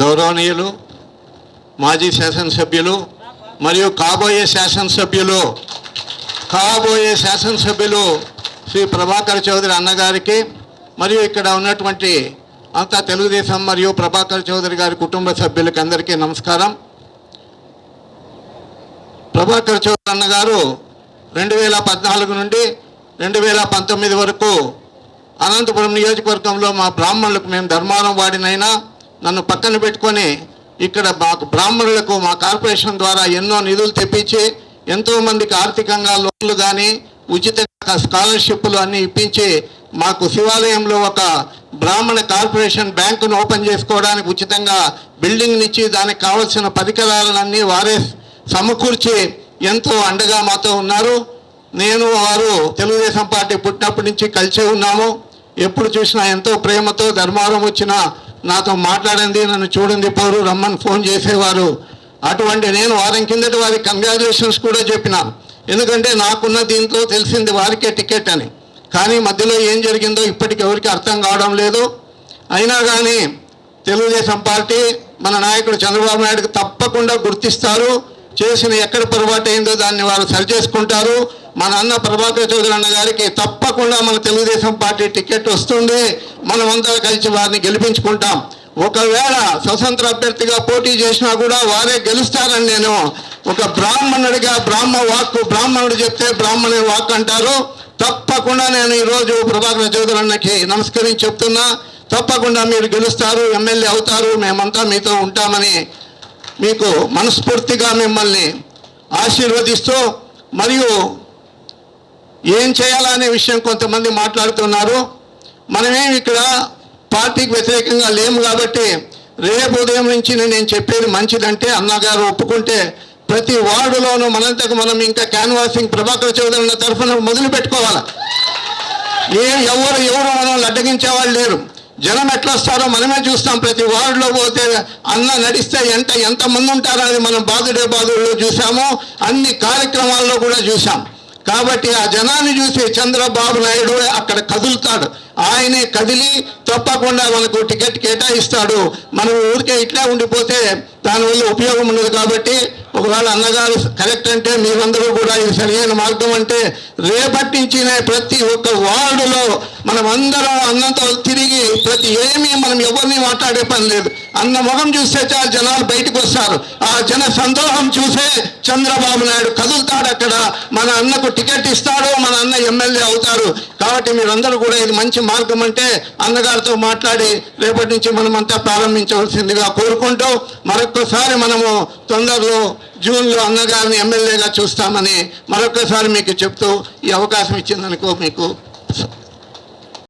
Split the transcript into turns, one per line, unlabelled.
గౌరవనీయులు మాజీ శాసనసభ్యులు మరియు కాబోయే శాసనసభ్యులు కాబోయే శాసనసభ్యులు శ్రీ ప్రభాకర్ చౌదరి అన్నగారికి మరియు ఇక్కడ ఉన్నటువంటి అంతా తెలుగుదేశం మరియు ప్రభాకర్ చౌదరి గారి కుటుంబ సభ్యులకి అందరికీ నమస్కారం. ప్రభాకర్ చౌదరి అన్నగారు రెండు వేల పద్నాలుగు నుండి రెండు వేల పంతొమ్మిది వరకు అనంతపురం నియోజకవర్గంలో మా బ్రాహ్మణులకు మేము ధర్మారం వాడినైనా నన్ను పక్కన పెట్టుకొని ఇక్కడ మాకు బ్రాహ్మణులకు మా కార్పొరేషన్ ద్వారా ఎన్నో నిధులు తెప్పించి ఎంతోమందికి ఆర్థికంగా లోన్లు కానీ ఉచిత స్కాలర్షిప్లు అన్నీ ఇప్పించి మాకు శివాలయంలో ఒక బ్రాహ్మణ కార్పొరేషన్ బ్యాంకును ఓపెన్ చేసుకోవడానికి ఉచితంగా బిల్డింగ్నిచ్చి దానికి కావలసిన పరికరాలన్నీ వారే సమకూర్చి ఎంతో అండగా మాతో ఉన్నారు. నేను వారు తెలుగుదేశం పార్టీ పుట్టినప్పటి నుంచి కలిసే ఉన్నాము. ఎప్పుడు చూసినా ఎంతో ప్రేమతో ధర్మారం వచ్చినా నాతో మాట్లాడింది నన్ను చూడండి పోరు రమ్మని ఫోన్ చేసేవారు. అటువంటి నేను వారం కిందట వారికి కంగ్రాచులేషన్స్ కూడా చెప్పిన. ఎందుకంటే నాకున్న దీంట్లో తెలిసింది వారికే టికెట్ అని. కానీ మధ్యలో ఏం జరిగిందో ఇప్పటికి ఎవరికి అర్థం కావడం లేదు. అయినా కానీ తెలుగుదేశం పార్టీ మన నాయకుడు చంద్రబాబు నాయుడుకి తప్పకుండా గుర్తిస్తారు. చేసిన ఎక్కడ పొరపాటు అయిందో దాన్ని వారు సరిచేసుకుంటారు. మన అన్న ప్రభాకర్ చౌదరి అన్న గారికి తప్పకుండా మన తెలుగుదేశం పార్టీ టికెట్ వస్తుంది. మనమంతా కలిసి వారిని గెలిపించుకుంటాం. ఒకవేళ స్వతంత్ర అభ్యర్థిగా పోటీ చేసినా కూడా వారే గెలుస్తారని నేను ఒక బ్రాహ్మణుడిగా బ్రాహ్మ వాక్కు బ్రాహ్మణుడు చెప్తే బ్రాహ్మణుడి వాక్ అంటారు. తప్పకుండా నేను ఈరోజు ప్రభాకర్ చౌదరి అన్నకి నమస్కరించి చెప్తున్నా. తప్పకుండా మీరు గెలుస్తారు ఎమ్మెల్యే అవుతారు మేమంతా మీతో ఉంటామని మీకు మనస్ఫూర్తిగా మిమ్మల్ని ఆశీర్వదిస్తూ మరియు ఏం చేయాలనే విషయం కొంతమంది మాట్లాడుతున్నారు. మనమేం ఇక్కడ పార్టీకి వ్యతిరేకంగా లేము కాబట్టి రేపు ఉదయం నుంచి నేను చెప్పేది మంచిదంటే అన్నగారు ఒప్పుకుంటే ప్రతి వార్డులోనూ మనంతకు మనం ఇంకా క్యాన్వాసింగ్ ప్రభాకర్ చౌదరి ఉన్న తరఫున మొదలు పెట్టుకోవాలి? ఏ ఎవరు ఎవరు మనం అడ్డగించే వాళ్ళు లేరు. జనం ఎట్లా వస్తారో మనమే చూస్తాం. ప్రతి వార్డులో పోతే అన్న నడిస్తే ఎంత ఎంతమంది ఉంటారో అది మనం బాదుడే బాదుల్లో చూసాము అన్ని కార్యక్రమాల్లో కూడా చూసాం కాబట్టి ఆ జనాన్ని చూసి చంద్రబాబు నాయుడు అక్కడ కదులుతాడు. ఆయనే కదిలి తప్పకుండా మనకు టికెట్ కేటాయిస్తాడు. మనం ఊరికే ఇట్లా ఉండిపోతే దానివల్ల ఉపయోగం ఉండదు కాబట్టి ఒకవేళ అన్నగారు కరెక్ట్ అంటే మీరందరూ కూడా ఇది సరైన మార్గం అంటే రేపటి నుంచినే ప్రతి ఒక్క వార్డులో మనం అందరం అన్నంతో తిరిగి ప్రతి ఏమీ మనం ఎవరిని మాట్లాడే పని లేదు. అన్న ముఖం చూస్తే చాలా జనాలు బయటకు వస్తారు. ఆ జన సందోహం చూసే చంద్రబాబు నాయుడు కదులుతాడు అక్కడ. మన అన్నకు టికెట్ ఇస్తాడు మన అన్న ఎమ్మెల్యే అవుతారు. కాబట్టి మీరందరూ కూడా ఇది మంచి మార్గం అంటే అన్నగారితో మాట్లాడి రేపటి నుంచి మనమంతా ప్రారంభించవలసిందిగా కోరుకుంటూ మరొకసారి మనము తొందరలో జూన్లో అన్నగారిని ఎమ్మెల్యేగా చూస్తామని మరొకసారి మీకు చెప్తూ ఈ అవకాశం ఇచ్చిందనుకో మీకు